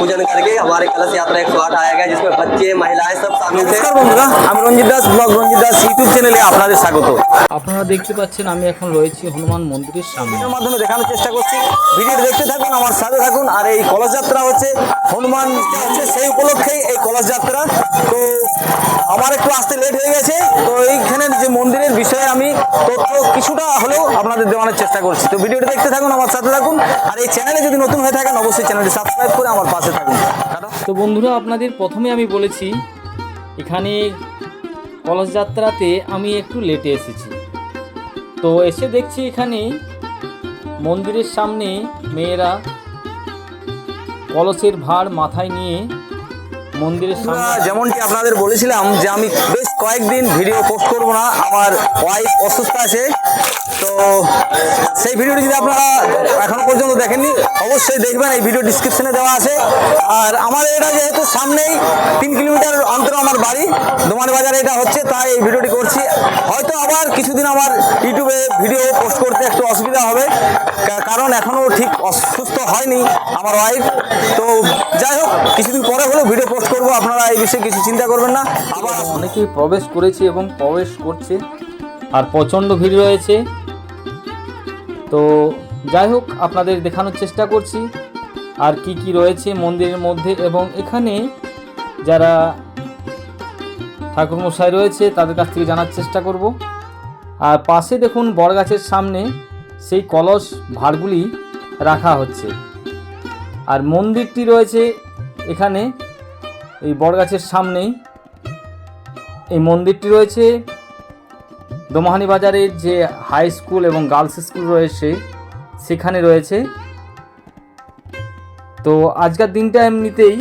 पूजन करके हमारे कलश यात्रा एक सौ आठ आया गया जिसमें बच्चे महिलाएं सब शामिल थे নমস্কার বন্ধুরা আমি রঞ্জিত দাস ব্লগ রঞ্জিত দাস ইউটিউব চ্যানেলে আপনাদের স্বাগত আপনারা দেখতে পাচ্ছেন আমি এখন রয়েছি হনুমান মন্দিরের সামনে ভিডিওর মাধ্যমে দেখানোর চেষ্টা করছি ভিডিও দেখতে থাকুন আমার সাথে থাকুন আর এই কলস যাত্রা হচ্ছে হনুমান হচ্ছে সেই উপলক্ষেই এই কলস যাত্রা তো আমার একটু আসতে লেট হয়ে গেছে তথ্য কিছুটা হলেও আপনাদের দেওয়ানোর চেষ্টা করছি। তো ভিডিওটা দেখতে থাকুন, আমার সাথে থাকুন, আর এই চ্যানেলে যদি নতুন হয়ে থাকেন, অবশ্যই চ্যানেলটি সাবস্ক্রাইব করে আমার পাশে থাকুন। তো বন্ধুরা, আপনাদের প্রথমে আমি বলেছি, এখানে কলস যাত্রাতে আমি একটু লেটে এসেছি। তো এসে দেখছি এখানে মন্দিরের সামনে মেয়েরা কলসের ভার মাথায় নিয়ে মন্দিরের যেমনটি আপনাদের বলেছিলাম যে আমি বেশ কয়েকদিন ভিডিও পোস্ট করব না, আমার ওয়াইফ অসুস্থ আছে। তো সেই ভিডিওটি যদি আপনারা এখনও পর্যন্ত দেখেননি, অবশ্যই দেখবেন, এই ভিডিও ডিসক্রিপশনে দেওয়া আছে। আর আমাদের এটা যেহেতু সামনেই তিন কিলোমিটার অন্তর আমার বাড়ি দোমান বাজারে এটা হচ্ছে, তাই এই ভিডিওটি করছি। হয়তো আবার কিছুদিন আমার ইউটিউবে ভিডিও পোস্ট করতে একটু অসুবিধা হবে কারণ এখনও ঠিক অসুস্থ হয়নি আমার ওয়াইফ তো যাই হোক, কিছুদিন পরে হলেও ভিডিও পোস্ট করব, আপনারা এই বিষয়ে কিছু চিন্তা করবেন না। আবার অনেকেই প্রবেশ করেছে এবং প্রবেশ করছে, আর প্রচণ্ড ভিড় রয়েছে। তো যাই হোক, আপনাদের দেখানোর চেষ্টা করছি, আর কি কি রয়েছে মন্দিরের মধ্যে এবং এখানে যারা ঠাকুরমশাই রয়েছে, তাদের কাছ থেকে জানার চেষ্টা করব। আর পাশে দেখুন বড়গাছের সামনে সেই কলস ভাড়গুলি রাখা হচ্ছে। আর মন্দিরটি রয়েছে এখানে এই বড়গাছের সামনেই এই মন্দিরটি রয়েছে। দোমাহানি বাজারের যে হাই স্কুল এবং গার্লস স্কুল রয়েছে, সেখানে রয়েছে। তো আজকের দিনটা এমনিতেই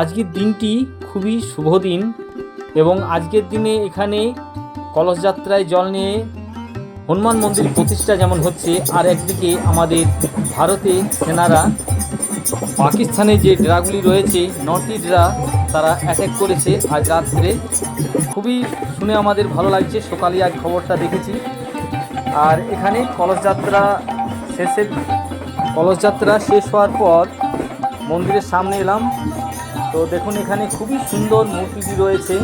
আজকের দিনটি খুবই শুভ দিন এবং আজকের দিনে এখানে কলস যাত্রায় জল নিয়ে হনুমান মন্দির প্রতিষ্ঠা যেমন হচ্ছে, আর একদিকে আমাদের ভারতে সেনারা পাকিস্তানে যে ড্রাগুলি রয়েছে, নটি ড্রা তারা অ্যাটাক করেছে আজ রাত্রে। খুবই শুনে আমাদের ভালো লাগছে, সকালে আজ খবরটা দেখেছি। আর এখানে কলসযাত্রা শেষের কলসযাত্রা শেষ হওয়ার পর মন্দিরের সামনে এলাম। তো দেখুন এখানে খুবই সুন্দর মূর্তিটি রয়েছে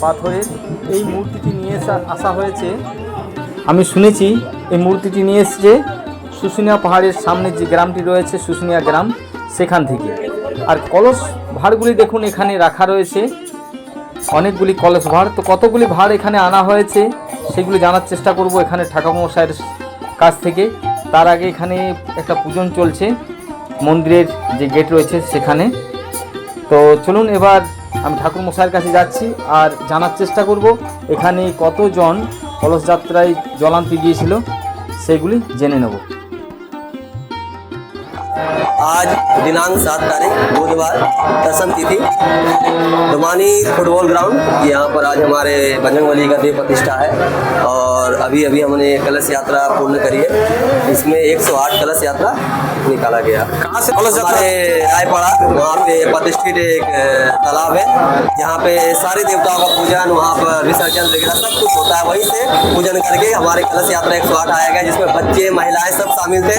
পাথরের। এই মূর্তিটি নিয়ে আসা- আসা হয়েছে। আমি শুনেছি এই মূর্তিটি নিয়ে এসছে শুশুনিয়া পাহাড়ের সামনে যে গ্রামটি রয়েছে শুশুনিয়া গ্রাম, সেখান থেকে। আর কলস ভাড়গুলি দেখুন এখানে রাখা রয়েছে। অনেকগুলি কলস ভাড় তো কতগুলি ভাড় এখানে আনা হয়েছে, সেগুলি জানার চেষ্টা করব এখানে ঠাকুরমশাইয়ের কাছ থেকে। তার আগে এখানে একটা পূজন চলছে, মন্দিরের যে গেট রয়েছে সেখানে। তো চলুন এবার আমি ঠাকুর মশাইয়ের কাছে যাচ্ছি আর জানার চেষ্টা করব এখানে কতজন কলস যাত্রায় জলান্তি গিয়েছিল সেগুলি জেনে নেব। आज दिनांक सात तारीख बुधवार दसम तिथि दुमानी फुटबॉल ग्राउंड। यहाँ पर आज हमारे बजरंगबली का देव प्रतिष्ठा है और अभी अभी हमने कलश यात्रा पूर्ण करी है। इसमें 108 कलश यात्रा निकाला गया। कहाँ से कलश हमारे रायपाड़ा वहाँ पे प्रतिष्ठित एक तालाब है। जहाँ पे सारे देवताओं का पूजन वहाँ पर विसर्जन वगैरह सब कुछ होता है। वहीं से पूजन करके हमारे कलश यात्रा एक सौ आठ आया गया जिसमें बच्चे महिलाएँ सब शामिल थे।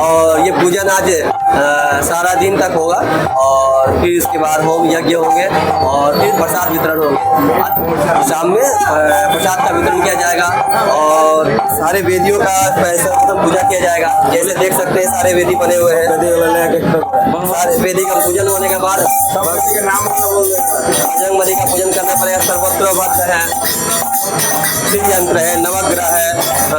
और ये पूजन आज सारा दिन तक होगा और फिर इसके बाद होम यज्ञ होंगे और फिर प्रसाद वितरण होंगे। शाम में प्रसाद का वितरण किया जाएगा और सारे वेदियों का सर्वप्रथम पूजा किया जाएगा। जैसे देख सकते हैं सारे वेदी बने हुए हैं। सारे वेदी का पूजन होने के बाद बजरंग बली का पूजन करने पड़ेगा सर्वत्र है। शिव यंत्र है नवग्रह है अ,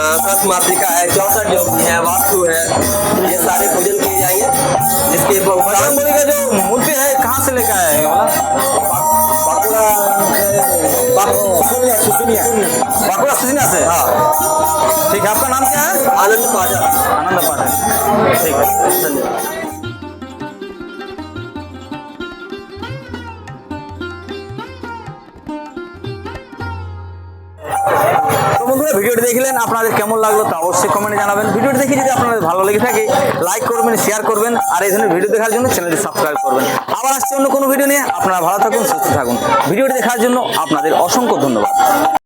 मातृका है चौसठ योगी है वास्तु है ये सारे पूजन किए जाएँगे जिसके बजरंग बली का जो मूर्ति है कहाँ से लेकर आए हैं बांकुड़ा सुसुनिया से? हाँ। ठीक है आपका नाम क्या है? आनंद पाठक। आनंद पाठक। ठीक है धन्यवाद। ভিডিওটি দেখলেন, আপনাদের কেমন লাগল তা অবশ্যই কমেন্টে জানাবেন। ভিডিওটি দেখে যদি আপনাদের ভালো লেগে থাকে লাইক করবেন শেয়ার করবেন, আর এই ধরনের ভিডিও দেখার জন্য চ্যানেলটি সাবস্ক্রাইব করবেন। আবার আসছে অন্য কোনো ভিডিও নিয়ে। আপনারা ভালো থাকুন, সুস্থ থাকুন। ভিডিওটি দেখার জন্য আপনাদের অসংখ্য ধন্যবাদ।